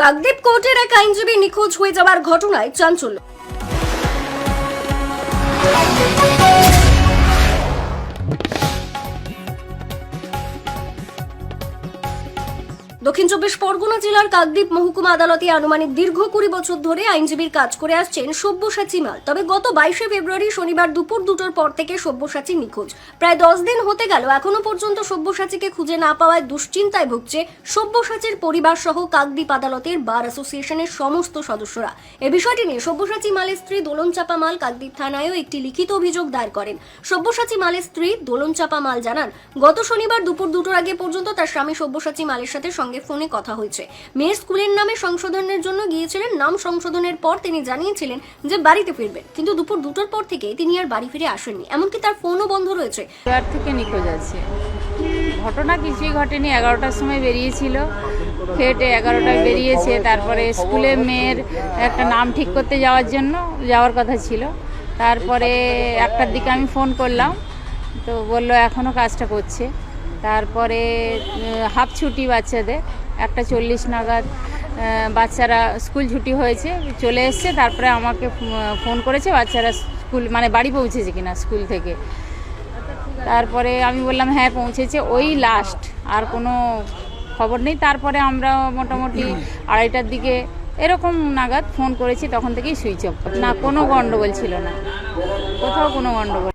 কাকদ্বীপ কোর্টের এক আইনজীবী নিখোঁজ হয়ে যাওয়ার ঘটনায় চাঞ্চল্য। দক্ষিণ চব্বিশ পরগনা জেলার কাকদ্বীপ মহকুমা আদালতে আনুমানিক দীর্ঘ কুড়ি বছর ধরে আইনজীবীর কাজ করে আসছেন সব্যসাচী মাল। তবে গত বাইশে ফেব্রুয়ারি শনিবার দুপুর দুটোর পর থেকে সব্যসাচী নিখোঁজ। প্রায় দশ দিন হতে গেল, এখনও পর্যন্ত সব্যসাচীকে খুঁজে না পাওয়ায় দুশ্চিন্তায় ভুগছে সব্যসাচীর পরিবার সহ কাকদ্বীপ আদালতের বার অ্যাসোসিয়েশনের সমস্ত সদস্যরা। এ বিষয়টি নিয়ে সব্যসাচী মালের স্ত্রী দোলন চাপা মাল কাকদ্বীপ থানায়ও একটি লিখিত অভিযোগ দায়ের করেন। সব্যসাচী মালের স্ত্রী দোলন চাপা মাল জানান, গত শনিবার দুপুর দুটোর আগে পর্যন্ত তার স্বামী সব্যসাচী মালের সাথে সঙ্গে ফোনে কথা হয়েছে। মেয়ের স্কুলের নামে সংশোধনের জন্য গিয়েছিলেন, নাম সংশোধনের পর তিনি জানিয়েছিলেন যে বাড়িতে ফিরবেন। কিন্তু দুপুর দুটোর পর থেকে তিনি আর বাড়ি ফিরে আসেননি। এমনকি তার ফোনও বন্ধ রয়েছে। থেকে নিখোঁজ আছে। ঘটনা কিছুই ঘটেনি। এগারোটার সময় বেরিয়েছিল। ফেটে এগারোটায় বেরিয়েছে। তারপরে স্কুলে মেয়ের একটা নাম ঠিক করতে যাওয়ার জন্য যাওয়ার কথা ছিল। তারপরে একটার দিকে আমি ফোন করলাম। তো বলল এখনও কাজটা করছে। তারপরে হাফ ছুটি বাচ্চাদের, একটা চল্লিশ নাগাদ বাচ্চারা স্কুল ছুটি হয়েছে, চলে এসছে, তারপরে আমাকে ফোন করেছে, বাচ্চারা স্কুল মানে বাড়ি পৌঁছেছে কিনা স্কুল থেকে। তারপরে আমি বললাম হ্যাঁ পৌঁছেছে। ওই লাস্ট আর কোনো খবর নেই। তারপরে আমরা মোটামুটি আড়াইটার দিকে এরকম নাগাদ ফোন করেছি, তখন থেকেই সুইচ অফ। না, কোনো গন্ডগোল ছিল না। কোথাও কোনো গন্ডগোল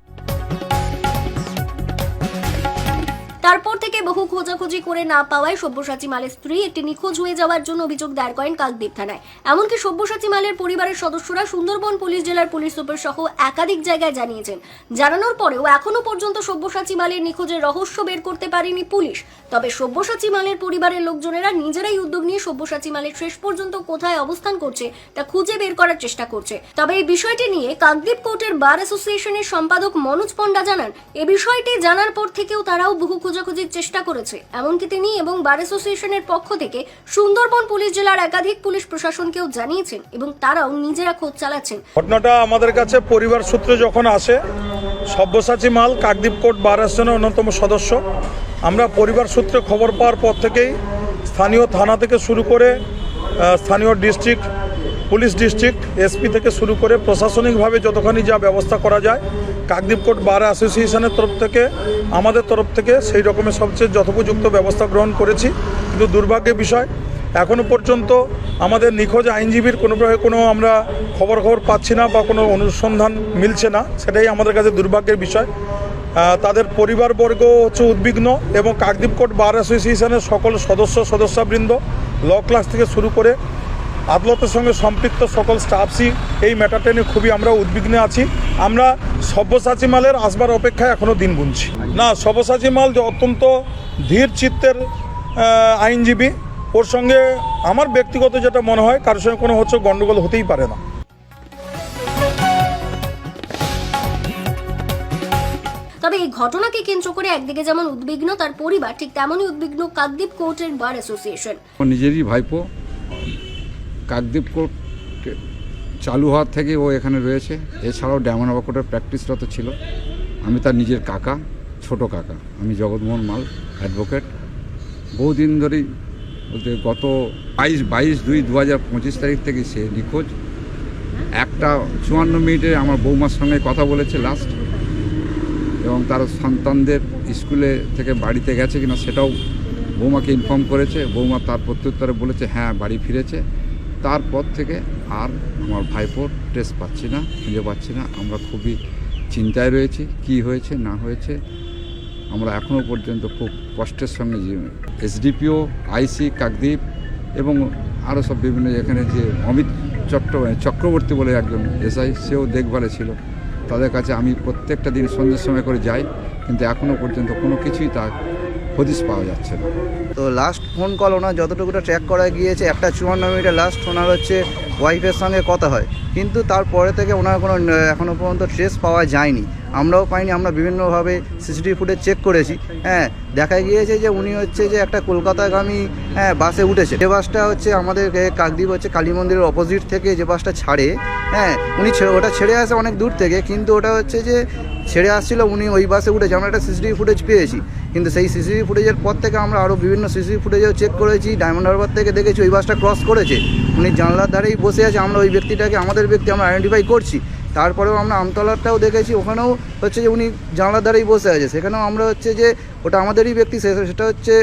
তারপর থেকে বহু খোঁজাখুঁজি করে না পাওয়ায় সব্যসাচী মালের স্ত্রী একটি নিখোঁজ হয়ে যাওয়ার জন্য অভিযোগ দায়ের করেন কাকদ্বীপ থানায়। এমনকি সব্যসাচী মালের পরিবারের সদস্যরা সুন্দরবন পুলিশ জেলার পুলিশ সুপার সহ একাধিক জায়গায় জানিয়েছেন। জানানোর পরেও এখনও পর্যন্ত সব্যসাচী মালের নিখোঁজের রহস্য বের করতে পারেনি পুলিশ। তবে সব্যসাচী মালের পরিবারের লোকজনেরা নিজেরাই উদ্যোগ নিয়ে সব্যসাচী মালের শেষ পর্যন্ত কোথায় অবস্থান করছে তা খুঁজে বের করার চেষ্টা করছে। তবে এই বিষয়টি নিয়ে কাকদ্বীপ কোর্টের বার অ্যাসোসিয়েশনের সম্পাদক মনোজ পণ্ডা জানান, এ বিষয়টি জানার পর থেকেও তারাও বহু খোঁজাখুঁজির চেষ্টা করেছে। এমনকি তিনি এবং বার অ্যাসোসিয়েশনের পক্ষ থেকে সুন্দরবন পুলিশ জেলার একাধিক পুলিশ প্রশাসনকেও জানিয়েছেন এবং তারাও নিজেরা খোঁজ চালাচ্ছেন। ঘটনাটা আমাদের কাছে পরিবার সূত্রে যখন আসে, সব্যসাচী মাল কাকদ্বীপ কোর্ট বার অ্যাসোসিয়েশনের অন্যতম সদস্য, আমরা পরিবার সূত্রে খবর পাওয়ার পর থেকেই স্থানীয় থানা থেকে শুরু করে স্থানীয় ডিস্ট্রিক্ট, পুলিশ ডিস্ট্রিক্ট, এসপি থেকে শুরু করে প্রশাসনিকভাবে যতখানি যা ব্যবস্থা করা যায় কাকদ্বীপ কোর্ট বার অ্যাসোসিয়েশনের তরফ থেকে, আমাদের তরফ থেকে সেই রকমের সবচেয়ে যথোপযুক্ত ব্যবস্থা গ্রহণ করেছি। কিন্তু দুর্ভাগ্যের বিষয়, এখনও পর্যন্ত আমাদের নিখোঁজ আইনজীবীর কোনো প্রকার কোনো আমরা খবর খবর পাচ্ছি না বা কোনো অনুসন্ধান মিলছে না, সেটাই আমাদের কাছে দুর্ভাগ্যের বিষয়। তাদের পরিবারবর্গ হচ্ছে উদ্বিগ্ন এবং কাকদ্বীপকোট বার অ্যাসোসিয়েশনের সকল সদস্য, সদস্যবৃন্দ, ল ক্লাস থেকে শুরু করে আদালতের সঙ্গে সম্পৃক্ত সকল স্টাফসই এই ম্যাটারটা নিয়ে খুবই আমরা উদ্বিগ্নে আছি। আমরা সব্যসাচী মালের আসবার অপেক্ষায় এখনও দিন গুনছি। না সব্যসাচী মাল যে অত্যন্ত ধীর চিত্তের আইনজীবী ওর সঙ্গে আমার ব্যক্তিগত যেটা মনে হয় কারোর সঙ্গে কোনো হচ্ছে গণ্ডগোল হতেই পারে না। তবে এই ঘটনাকে কেন্দ্র করে একদিকে যেমন উদ্বিগ্ন তার পরিবার ঠিক তেমনই উদ্বিগ্ন কাকদ্বীপ কোর্টের বার অ্যাসোসিয়েশন। নিজেরই ভাইপো কাকদ্বীপ কোর্ট চালু হওয়ার থেকে ও এখানে রয়েছে। এছাড়াও ড্যামনাবা কোর্টের প্র্যাকটিসরত ছিল। আমি তার নিজের কাকা, ছোট কাকা। আমি জগৎমোহন মাল, অ্যাডভোকেট। বহুদিন ধরেই বলতে গত বাইশ বাইশ দুই দু হাজার পঁচিশ তারিখ থেকে সে নিখোঁজ। একটা চুয়ান্ন মিনিটে আমার বৌমার সঙ্গে কথা বলেছে লাস্ট এবং তার সন্তানদের স্কুলে থেকে বাড়িতে গেছে কিনা সেটাও বৌমাকে ইনফর্ম করেছে। বৌমা তার প্রত্যুত্তরে বলেছে হ্যাঁ বাড়ি ফিরেছে। তারপর থেকে আর আমার ভাইপোর টেস্ট পাচ্ছি না, খুঁজে পাচ্ছি না। আমরা খুবই চিন্তায় রয়েছি, কি হয়েছে, না হয়েছে। আমরা এখনও পর্যন্ত খুব কষ্টের সঙ্গে এসডিপিও আইসি কাকদ্বীপ এবং আরও সব বিভিন্ন এখানে যে অমিত চট্ট চক্রবর্তী বলে একজন এসআই সেও দেখভালে ছিল। তাদের কাছে আমি প্রত্যেকটা দিন সন্ধ্যের সময় করে যাই, কিন্তু এখনও পর্যন্ত কোনো কিছুই তার হদিশ পাওয়া যাচ্ছে না। তো লাস্ট ফোন কল ওনার যতটুকুটা ট্র্যাক করা গিয়েছে একটা চুয়ান্ন মিনিটে লাস্ট ওনার হচ্ছে ওয়াইফের সঙ্গে কথা হয়। কিন্তু তারপরে থেকে ওনার কোনো আহ, এখনও পর্যন্ত ট্রেস পাওয়া যায়নি। আমরাও পাইনি আমরা বিভিন্নভাবে সিসিটিভি ফুটেজ চেক করেছি। হ্যাঁ দেখা গিয়েছে যে উনি হচ্ছে যে একটা কলকাতাগামী হ্যাঁ বাসে উঠেছে। যে বাসটা হচ্ছে আমাদের কাকদ্বীপ হচ্ছে কালী মন্দিরের অপোজিট থেকে যে বাসটা ছাড়ে হ্যাঁ উনি ওটা ছেড়ে আসে অনেক দূর থেকে, কিন্তু ওটা হচ্ছে যে ছেড়ে আসছিল, উনি ওই বাসে উঠেছে। আমরা একটা সিসিটিভি ফুটেজ পেয়েছি, কিন্তু সেই সিসিটিভি ফুটেজের পর থেকে আমরা আরও বিভিন্ন সিসিটিভি ফুটেজও চেক করেছি ডায়মন্ড হারবার থেকে দেখেছি, ওই বাসটা ক্রস করেছে। উনি জানলার ধারেই বসে আছে, আমরা ওই ব্যক্তিটাকে, আমাদের ব্যক্তি আমরা আইডেন্টিফাই করছি। তারপরেও আমরা আমতলাটাও দেখেছি, ওখানেও হচ্ছে যে উনি জানলার ধারেই বসে আছে। সেখানেও আমরা হচ্ছে যে, ওটা আমাদেরই ব্যক্তি সেটা হচ্ছে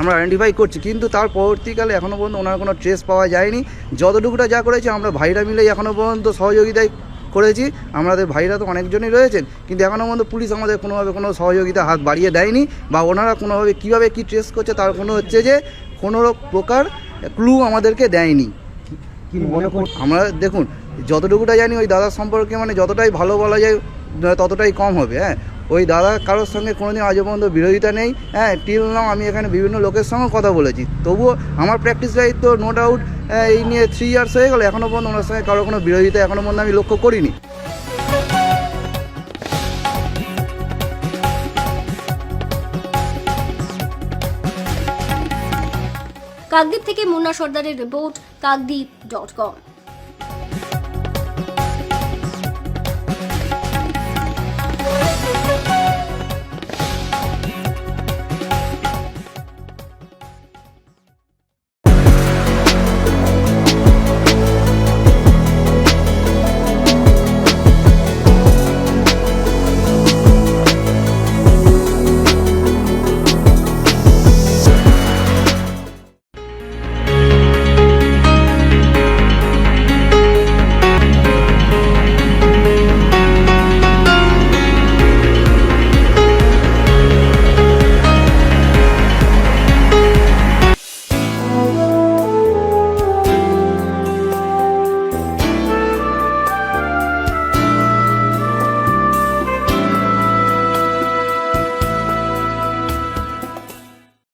আমরা আইডেন্টিফাই করছি কিন্তু তার পরবর্তীকালে এখনও পর্যন্ত ওনার কোনো ট্রেস পাওয়া যায়নি। যতটুকুটা যা করেছি আমরা ভাইরা মিলেই এখনও পর্যন্ত সহযোগিতায় করেছি। আমাদের ভাইরা তো অনেকজনই রয়েছেন কিন্তু এখনও পর্যন্ত পুলিশ আমাদের কোনোভাবে কোনো সহযোগিতা হাত বাড়িয়ে দেয়নি বা ওনারা কোনোভাবে কীভাবে কী ট্রেস করছে তার কোনো হচ্ছে যে কোনো প্রকার ক্লু আমাদেরকে দেয়নি। মনে আমরা দেখুন যতটুকুটা জানি ওই দাদার সম্পর্কে মানে যতটাই ভালো বলা যায় ততটাই কম হবে হ্যাঁ। ওই দাদা কারোর সঙ্গে কোনোদিন আজও পর্যন্ত বিরোধিতা নেই হ্যাঁ টিল নাও আমি এখানে বিভিন্ন লোকের সঙ্গে কথা বলেছি। তবুও আমার প্র্যাকটিস লাইফ তো নো ডাউট এই নিয়ে থ্রি ইয়ার্স হয়ে গেলো এখনও পর্যন্ত ওনার সঙ্গে কারোর কোনো বিরোধিতা এখনও পর্যন্ত আমি লক্ষ্য করিনি। কাকদ্বীপ থেকে মুন্না সর্দারের রিপোর্ট কাকদ্বীপ ডট কম